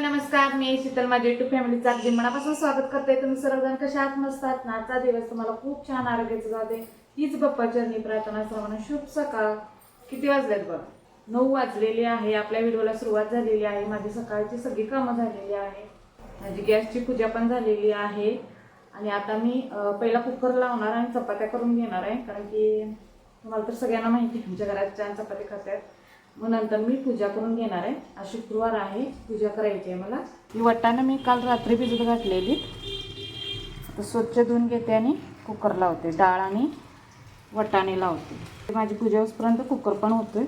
नमस्कार मी शीतल माझ्या युट्यूब फॅमिलीचं अगदी मनापासून स्वागत करते. तुम्ही सर्वजण कशा आत मस्त ना? आजचा दिवस तुम्हाला खूप छान आरोग्याचं जाते हीच बाप्पा चरणी प्रार्थना सर्वांना शुभ सकाळ. किती वाजलेत बघ? नऊ वाजलेली आहे. आपल्या व्हिडिओला सुरुवात झालेली आहे. माझी सकाळची सगळी कामं झालेली आहे. माझी गॅसची पूजा पण झालेली आहे. आणि आता मी पहिला कुकर लावणार आणि चपात्या करून घेणार आहे. कारण की तुम्हाला तर सगळ्यांना माहिती आहे आमच्या घरात छान चपाती खातात. मग नंतर मी पूजा करून घेणार आहे. आज शुक्रवार आहे पूजा करायची आहे मला. ही वटाणं मी काल रात्री भिजत घातलेली. आता स्वच्छ धुवून घेते आणि कुकर लावते. डाळ आणि वटाणे लावते. माझी पूजा उसपर्यंत कुकर पण होतोय.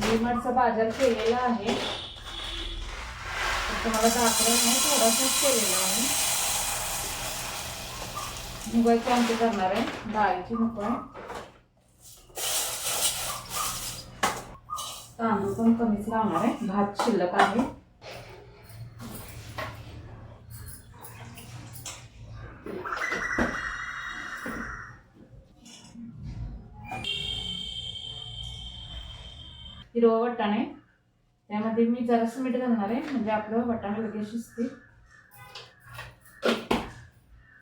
डीमार्टचा बाजार केलेला आहे. तुम्हाला दाखवलं नाही थोडासाच केलेला आहे. मुगाची आमटी करणार आहे? डाळीची नको आहे. तांदूळ पण कमीच लावणार आहे. भात शिल्लक आहे. हिरवा वाटाणे त्यामध्ये मी जरासं मीठ घालणार आहे. म्हणजे आपलं वाटाणे लगेच शिजते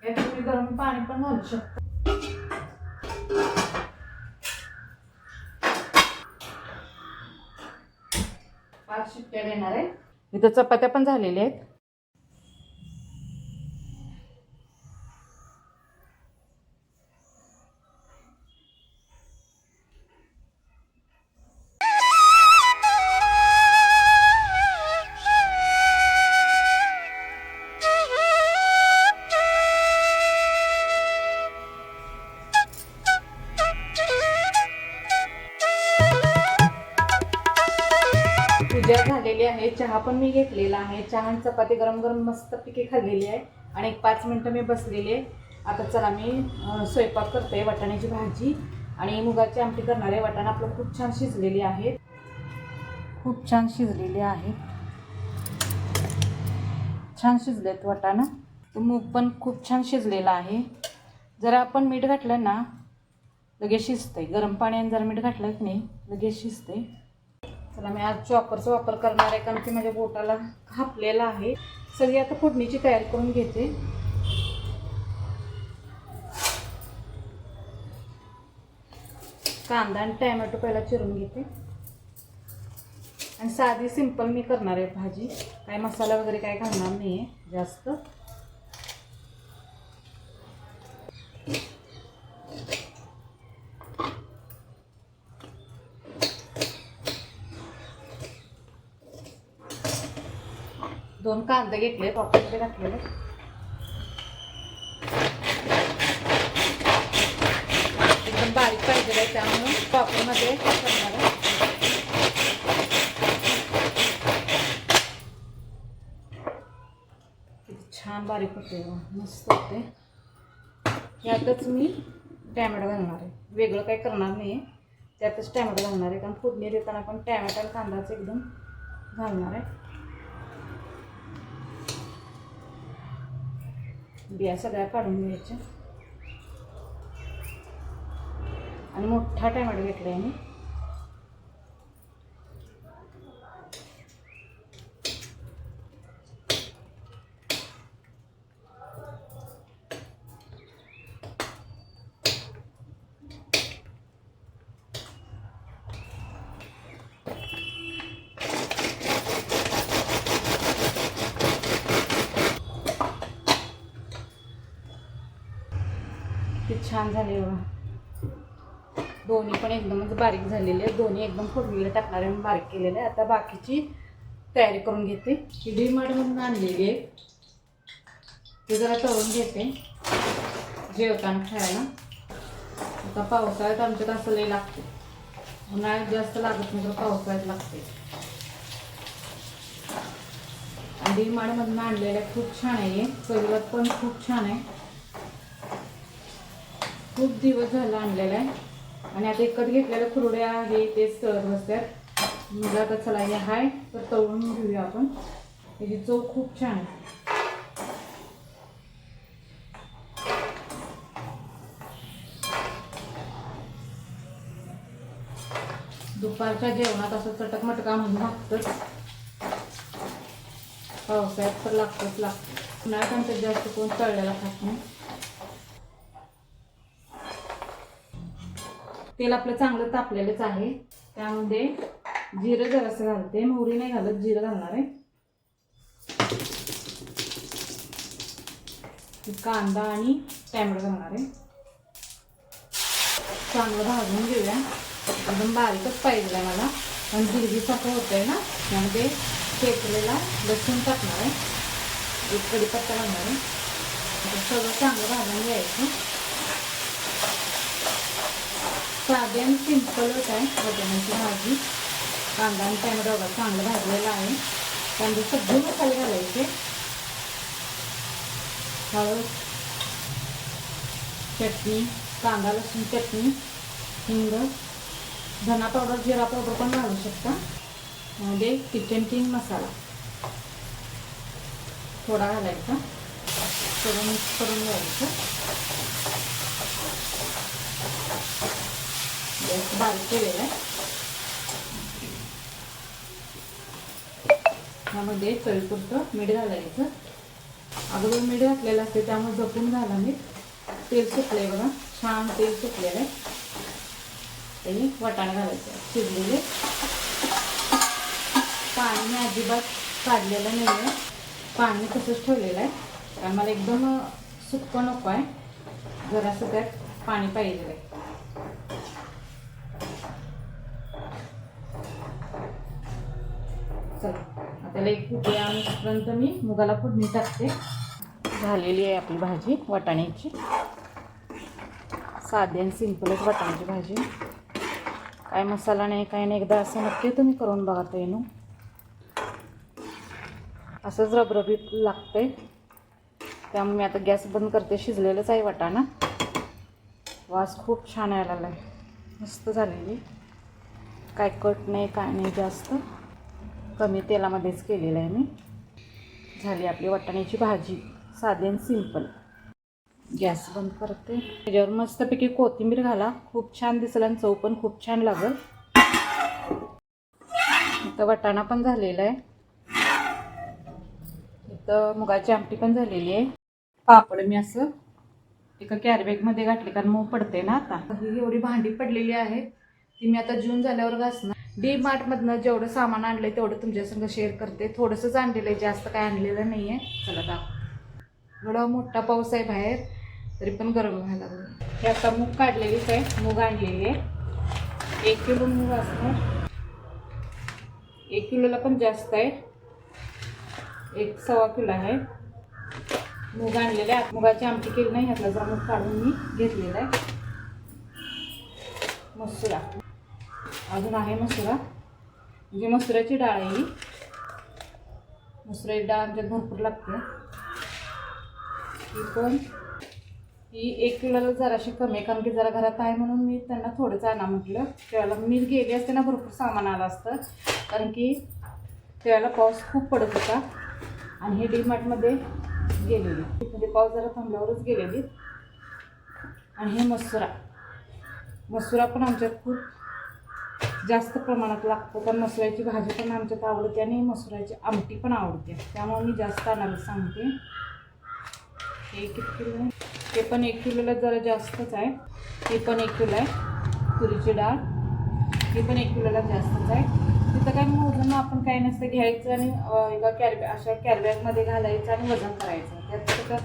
यात तुम्ही गरम पाणी पण घालू शकता. पाच शिट्ट्या देणार आहे. इथं चपात्या पण झालेल्या आहेत. आहे चहा पण मी घेतलेला आहे. चहा आणि चपाती गरम गरम मस्त पिके खाल्लेली आहे. आणि एक पाच मिनटं मी बसलेली आहे. आता चला मी स्वयंपाक करते वाटाण्याची भाजी. आणि मुगाची आमटी करणारे वाटाणा आपलं खूप छान शिजलेली आहे. खूप छान शिजलेली आहे. छान शिजलेत वाटाणा. तो मूग पण खूप छान शिजलेला आहे. जरा आपण मीठ घातलं ना लगेच शिजते गरम पाण्याने जर मीठ घातलं की नाही लगेच शिजते तर मी आज चॉपरचा वापर करणार आहे कारण की माझ्या बोटाला हापलेला आहे. सगळी आता फोडणीची तयारी करून घेते. कांदा आणि टॅमॅटो पहिला चिरून घेते. आणि साधी सिंपल मी करणार आहे भाजी. काय मसाला वगैरे काय घालणार नाही आहे जास्त. दोन कांदे घेतले पॉकेटमध्ये घातलेले. एकदम बारीक पाहिजे आहे त्यामुळे पॉकेटमध्ये करणार आहे. छान बारीक होते मस्त होते यातच मी टॅमॅटो घालणार आहे. वेगळं काही करणार नाही त्यातच टॅमॅटो घालणार आहे कारण फोडणी देताना पण टॅमॅटो आणि कांदाच एकदम घालणार आहे. बिया सगळ्या काढून घ्यायच्या. आणि मोठा टॅमॅटो घेतला आहे मी. ते छान झाले बघा. दोन्ही पण एकदमच म्हणजे बारीक झालेले. आहेत दोन्ही एकदम फुटलेले टाकणार आहे बारीक केलेले. आहे आता बाकीची तयारी करून घेते. ही डीमार्टमधून आणलेली आहे ते जरा तळून घेते. जेवताना खायला. आता पावसाळ्यात आमच्यात असं लई लागते. उन्हाळ्यात जास्त लागत नाही तर पावसाळ्यात लागते. आणि डीमार्टमधून आणलेलं आहे खूप छान आहे. हे. चवीला पण खूप छान आहे. खूप दिवस झाला आणलेला आहे. आणि आता एकत घेतलेल्या खुरड्या हे तेच सर बसतात. म्हणजे आता चला हे हाय तर तळून घेऊया आपण. त्याची चव खूप छान आहे. दुपारच्या जेवणात असं चटक मटका म्हणून लागतंच पावसाळ्यात तर लागतंच लागतं उन्हाळ्यात आमच्या जास्त कोण तळलेला खात नाही. तेल आपलं चांगलं तापलेलंच आहे. त्यामध्ये जिरं जरासं घालते. मोहरी नाही घालत जिरं घालणार आहे. कांदा आणि टॅमॅटो घालणार आहे. चांगलं भाजून घेऊया. एकदम बारीकच पाहिजे आहे मला. पण हिरवी होतं आहे ना त्यामध्ये शेकलेला लसूण टाकणार आहे. एक कढीपत्ता घालणार आहे. सगळं चांगलं भाजून घ्यायचं. साधे आणि सिंपलच आहे. वटाण्याची भाजी. कांदा आणि टॅमॅटो वगैरे चांगलं भाजलेलं आहे. त्यामध्ये सगळे मसाले घालायचे. हळद चटणी कांदा लसूण चटणी हिंग धना पावडर जिरा पावडर पण घालू शकता. मध्ये किचन किंग मसाला. थोडा घालायचा. सगळं मिक्स करून घ्यायचं. गॅस बारीक केलेलं आहे ह्यामध्ये चवीपुरतं मीठ घालायचं. अगोदर मीठ घातलेलं असते त्यामुळे जपून घाला मीठ. तेल सुकलंय बघा छान तेल सुकलेलं आहे. आणि वाटाणे घालायचं शिजलेले. पाणी मी अजिबात काढलेलं नाही आहे पाणी तसंच ठेवलेलं आहे. कारण मला एकदम सुक्क नको आहे. जरासं त्यात पाणी पाहिजे आहे. एक उकळी आणपर्यंत मी. मुगाला फोडणी टाकते. झालेली आहे आपली भाजी वाटाण्याची. साधी आणि सिंपलच वाटाण्याची भाजी. काय मसाला नाही काय नाही एकदा असं नक्की तुम्ही करून बघा येणू असंच रबरबीत लागते त्यामुळे मी आता गॅस बंद करते शिजलेलंच आहे वाटाणा. वास खूप छान यायला लागला आहे मस्त झालेली. काय कट नाही काय नाही जास्त. कमी तेलामध्येच केलेलं आहे मी. झाली आपली वाटाण्याची भाजी साधी आणि सिंपल. गॅस बंद करते. त्याच्यावर मस्तपैकी कोथिंबीर घाला. खूप छान दिसेल आणि चव पण खूप छान लागल. इथं वाटाणा पण झालेला आहे. इथं मुगाची आमटी पण झालेली आहे. पापड मी असं एका कॅरीबॅगमध्ये घातले कारण मऊ पडते ना आता. ही एवढी भांडी पडलेली आहे ती मी आता जून झाल्यावर घासणार. डी मार्टमधनं जेवढं सामान आणलंय तेवढं तुमच्यासंग शेअर करते. थोडंसंच आणलेलं आहे जास्त काय आणलेलं नाही आहे चला दाखव एवढा मोठा पाऊस आहे बाहेर तरी पण गरम व्हायला लागलं. हे आता मूग काढलेलीच आहे मूग आणलेली आहे. एक किलो मूग असणार. एक किलोला पण जास्त आहे. एक सव्वा किलो आहे. मूग आणलेले आहे. मुगाची आमटी केली नाही ह्यातला जरा मूग काढून मी घेतलेला आहे. मसुरा अजून आहे मसुरा. म्हणजे मसुराची डाळ आहे ही. मसुराची डाळ आमच्यात भरपूर लागते. ही पण. ही एक किलोला जराशी कमी आहे कारण की जरा घरात आहे म्हणून मी त्यांना थोडंच आणा म्हटलं. त्यावेळेला मी गेली असते ना भरपूर सामान आलं असतं. कारण की त्यावेळेला पाऊस खूप पडत होता. आणि हे डीमार्टमध्ये गेलेली. म्हणजे पाऊस जरा थांबल्यावरच गेलेली. आणि हे मसुरा. मसुरा पण आमच्यात खूप जास्त प्रमाणात लागतं. कारण मसुराची भाजी पण आमच्यात आवडते आणि मसुराची आमटी पण आवडते. त्यामुळे मी जास्त आणायला सांगते. हे एक किलो आहे. ते पण एक किलोला जरा जास्तच आहे. ते पण एक किलो आहे. तुरीची डाळ. हे पण एक किलोला जास्तच आहे. तिथं काय मोजून आपण काय नसतं घ्यायचं आणि एका कॅरबॅ अशा कॅरबॅगमध्ये घालायचं आणि वजन करायचं. त्यात तिथं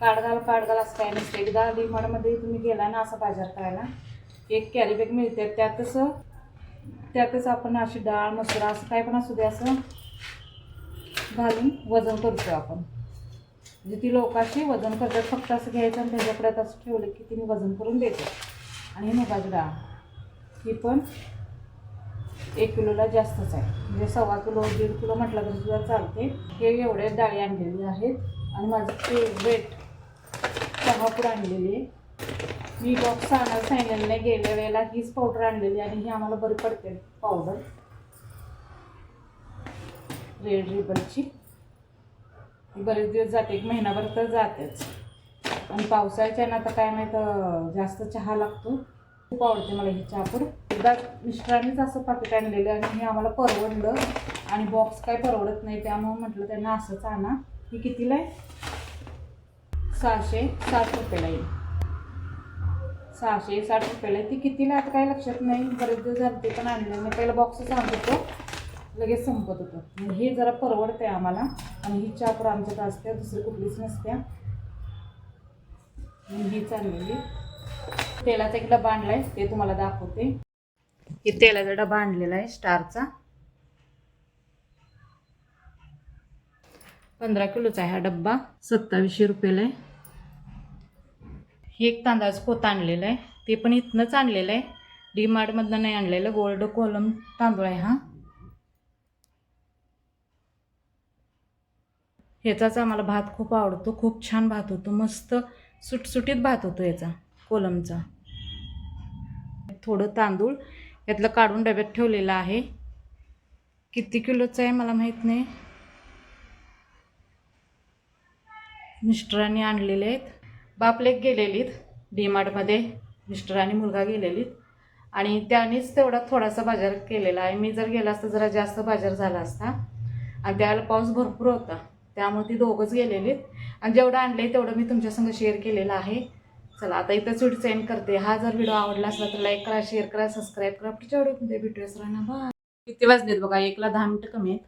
काडगाल काडगाल असं काय नसतं. एकदा डीमार्टमध्ये तुम्ही गेला ना असं बाजार करायला एक कॅरीबॅग मिळते. त्यातच त्यातच आपण अशी डाळ मसूर असं काय पण असू दे असं घालून वजन करतो आपण. म्हणजे ती लोक अशी वजन करतात फक्त असं घ्यायचं आणि त्याच्याकडे असं ठेवलं की तिने वजन करून देते. आणि मुगाची डाळ ही पण एक किलोला जास्तच आहे. म्हणजे सव्वा किलो दीड किलो म्हटलं तरी सुद्धा चालते. हे एवढे डाळी आणलेली आहेत. आणि माझं फेवरेट चहापूड आणलेली आहे. मी बॉक्स आणायला सांगितलेलं नाही गेल्या वेळेला हीच पावडर आणलेली आणि ही आम्हाला बरी पडते. पावडर रेड रिबनची बरेच दिवस जाते एक महिनाभर तर जातेच. आणि पावसाळ्याच्या ना आता काय माहीत अं, जास्त चहा लागतो. खूप आवडते मला ही चहापूड एकदा मिस्टरांनीच असं पाकिट आणलेलं आणि हे आम्हाला परवडलं. आणि बॉक्स काय परवडत नाही त्यामुळे म्हटलं त्यांना असंच आणा. ही कितीला आहे? सहाशे साठ रुपयाला येईल सहाशे साठ रुपयाला आहे. ती कितीला आता काय लक्षात नाही. बरेच दिवस झाले ते पण आणलं. मी पहिला बॉक्सच आणत होतो. लगेच संपत होतं. मग हे जरा परवडते आम्हाला. आणि ही चहापूड आमच्यात असते दुसरी कुठलीच नसत्या. ही चाललेली. तेलाचा एक डबा आणलाय. ते तुम्हाला दाखवते. हे तेलाचा डबा आणलेला आहे स्टारचा. पंधरा किलोचा आहे हा डब्बा. सत्तावीसशे रुपयाला आहे. हे एक तांदळाचं पोत आणलेलं आहे. ते पण इथनंच आणलेलं आहे. डी मार्टमधनं नाही आणलेलं. गोल्ड कोलम तांदूळ आहे हा. ह्याचाच आम्हाला भात खूप आवडतो. खूप छान भात होतो. मस्त सुटसुटीत भात होतो याचा कोलमचा. थोडं तांदूळ यातलं काढून डब्यात ठेवलेलं आहे. किती किलोचं आहे मला माहीत नाही. मिस्टरांनी आणलेले आहेत. बापलेक गेलेलीत डीमार्टमध्ये. मिस्टर आणि मुलगा गेलेलीत. आणि त्यानेच तेवढा थोडासा बाजार केलेला आहे. मी जर गेला असता जरा जास्त बाजार झाला असता. आणि त्यावेळेला पाऊस भरपूर होता. त्यामुळे ती दोघंच गेलेलीत. आणि जेवढं आणलं तेवढं मी तुमच्यासंग शेअर केलेलं आहे. चला आता इथंच व्हिडिओ सेंड करते. हा जर व्हिडिओ आवडला असला तर लाईक करा शेअर करा सबस्क्राईब करा. पुढच्या व्हिडिओमध्ये भेटूया सरांना. बा किती वाजलेत बघा? एकला दहा मिनटं कमी आहेत.